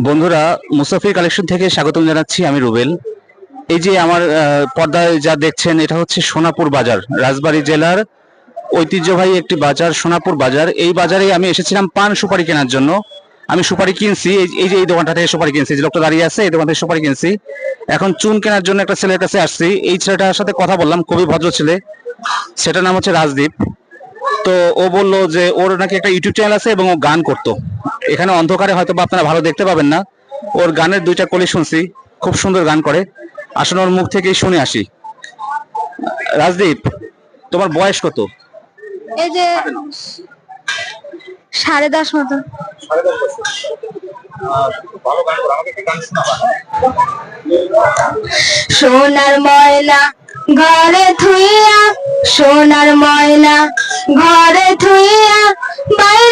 বন্ধুরা, মুসাফির কালেকশন থেকে স্বাগতম জানাচ্ছি আমি রুবেল। এই যে আমার পর্দায় যা দেখছেন, এটা হচ্ছে সোনাপুর বাজার, রাজবাড়ী জেলার ঐতিহ্যবাহী একটি বাজার, সোনাপুর বাজার। এই বাজারে আমি এসেছিলাম পান সুপারি কেনার জন্য। আমি সুপারি কিনছি এই- যে এই দোকানটা থেকে সুপারি কিনছি, যে লোকটা দাঁড়িয়ে আছে, এই দোকান থেকে সুপারি কিনছি। এখন চুন কেনার জন্য একটা ছেলের কাছে আসছি। এই ছেলেটার সাথে কথা বললাম, খুবই ভদ্র ছেলে। সেটার নাম হচ্ছে রাজদীপ। তো ও বলল যে, ওর নাকি একটা ইউটিউব চ্যানেল আছে এবং ও গান করতো। এখানে অন্ধকারে হয়তো বা আপনারা ভালো দেখতে পাবেন না। ওর গানের দুইটা কলি শুনছি, খুব সুন্দর গান করে। আসলে ওর মুখ থেকেই শুনে আসি। রাজদীপ, তোমার বয়স কত? এই যে সাড়ে দশ মতো। সোনার ময়না ঘরে থুইয়া, সোনার ময়না ঘরে থুইয়া, বাইরে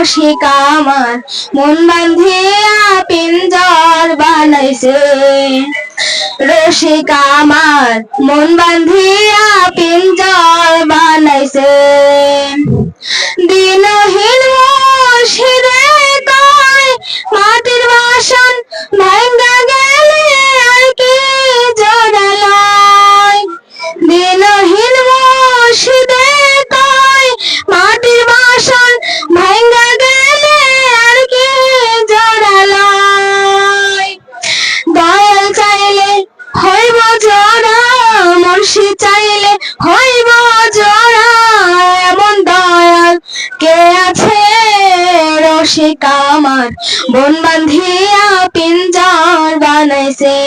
রসিক আমার। মন বান্ধিয়া পিঞ্জর বানাইছে। রসিক আমার মন বান্ধিয়া পিঞ্জর বানাইছে। রসিক কামার। বন বান্ধিয়া পিঞ্জার বানাইছে।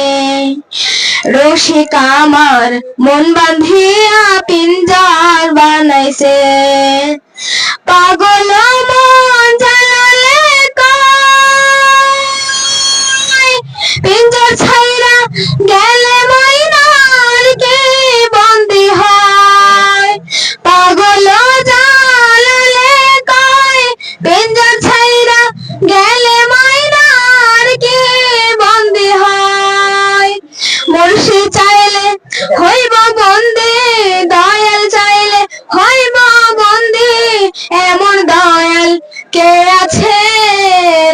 রসিক আমার মন বান্ধিয়া পিঞ্জার বানাইছে। আছে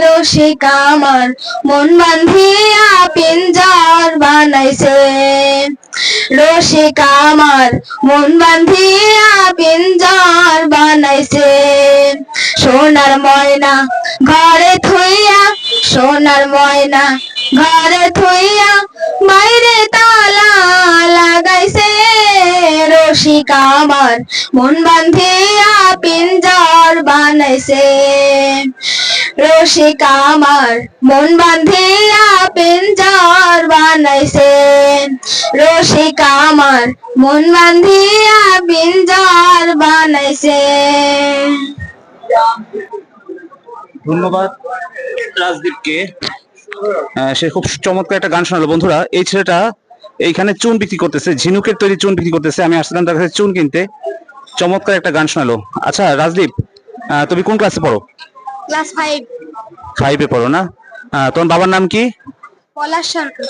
রসিক আমার। মন বান্ধিয়া পিঞ্জার বানাইছে। রসিক আমার, মন বান্ধিয়া পিঞ্জার বানাইছে। সোনার ময়না ঘরে থুইয়া, সোনার ময়না ঘরে থুইয়া, বাইরে তালা লাগাইছে। রসিক আমার। মন বান্ধিয়া পিঞ্জর বানাইছে। রসিক আমার, মন বান্ধিয়া পিঞ্জর বানাইছে। রসিক আমার, মন বান্ধিয়া পিঞ্জর বানাইছে। ধন্যবাদ রাজদীপকে। সে খুব চমৎকার একটা গান শোনালো। বন্ধুরা, এই ছেলেটা এইখানে চুন বিক্রি করতেছে ঝিনুকের তৈরি চুন বিক্রি করতেছে। আমি আসছিলাম তার কাছে চুন কিনতে। চমৎকার একটা গান শোনালো। আচ্ছা রাজদীপ তুমি কোন ক্লাসে পড়ো? ক্লাস ফাইভ ফাইভে পড়ো না? তোমার বাবার নাম কি? পলাশ সরকার।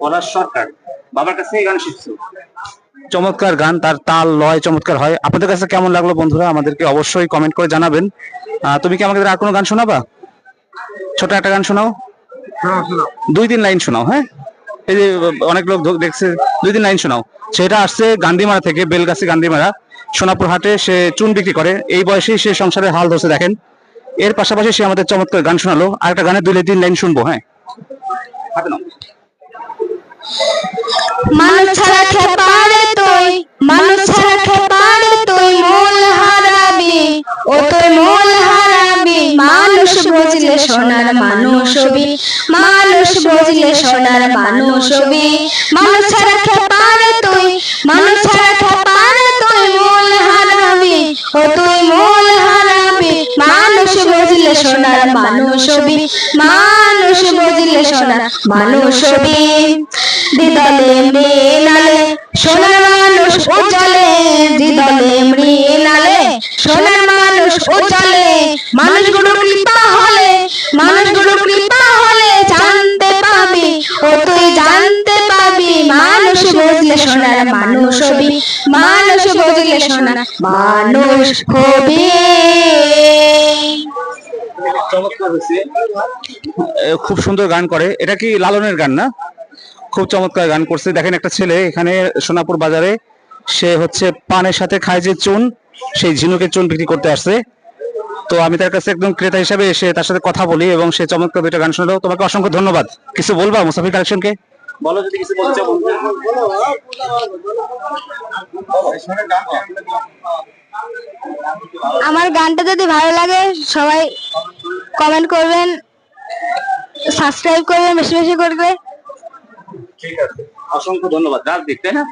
পলাশ সরকার। বাবার কাছে গান শিখছো? চমৎকার গান তার তাল লয় চমৎকার হয়। আপনাদের কাছে কেমন লাগল বন্ধুরা? আমাদেরকে অবশ্যই কমেন্ট করে জানাবেন। তুমি কি আমাদের আর কোনো গান শোনাবা? ছোট একটা গান শোনাও। দুই তিন লাইন শোনাও হ্যাঁ? এই যে অনেক লোক দেখছে, দুই তিন লাইন শোনাও। সেটা আসছে গান্ধীমারা থেকে, বেলগাছি গান্ধীমারা। সোনাপুর হাটে সে চুন বিক্রি করে। এই বয়সেই সে সংসারের হাল ধরছে, দেখেন। এর পাশাপাশি সে আমাদের চমৎকার গান শোনালো। আর একটা গানের দুই তিন লাইন শুনব হ্যাঁ? মানুষ ছাড়া খেপারে তুই মানুষ ছাড়া খেপারে তুই মূল হারাবি, ও তুই মূল বুঝলে সোনার মানুষ হবি মানুষ বুঝলে সোনার মানুষ হবি মানুষ ছাড়া তুই মানুষ ছাড়া তুই মূল হারাবি, ও তুই মূল হারাবি। মানুষ বুঝলে সোনার মানুষ হবি মানুষ বুঝলে সোনার মানুষ হবি দিদলে মৃণালে, সোনার মানুষ মৃণালে, সোনার মানুষ উজ্জ্বলে। মানুষগুলো কৃপা মানুষ হবি খুব সুন্দর গান করে। এটা কি লালনের গান না? খুব চমৎকার গান করছে। দেখেন একটা ছেলে এখানে সোনাপুর বাজারে সে হচ্ছে পানের সাথে খায় যে চুন সেই ঝিনুকের চুন বিক্রি করতে আসছে। তো আমি তার কাছে একদম ক্রেতা হিসাবে এসে তার সাথে কথা বলি এবং সে চমৎকার দুইটা গান শোনালো। তোমাকে অসংখ্য ধন্যবাদ। কিছু বলবা মুসাফির কালেকশনকে বলো যদি কিছু বলতে চাও আমার গানটা যদি ভালো লাগে সবাই কমেন্ট করবেন সাবস্ক্রাইব করবেন বেশি বেশি করবে। ঠিক আছে। অসংখ্য ধন্যবাদ। রাজদীপ তাই না?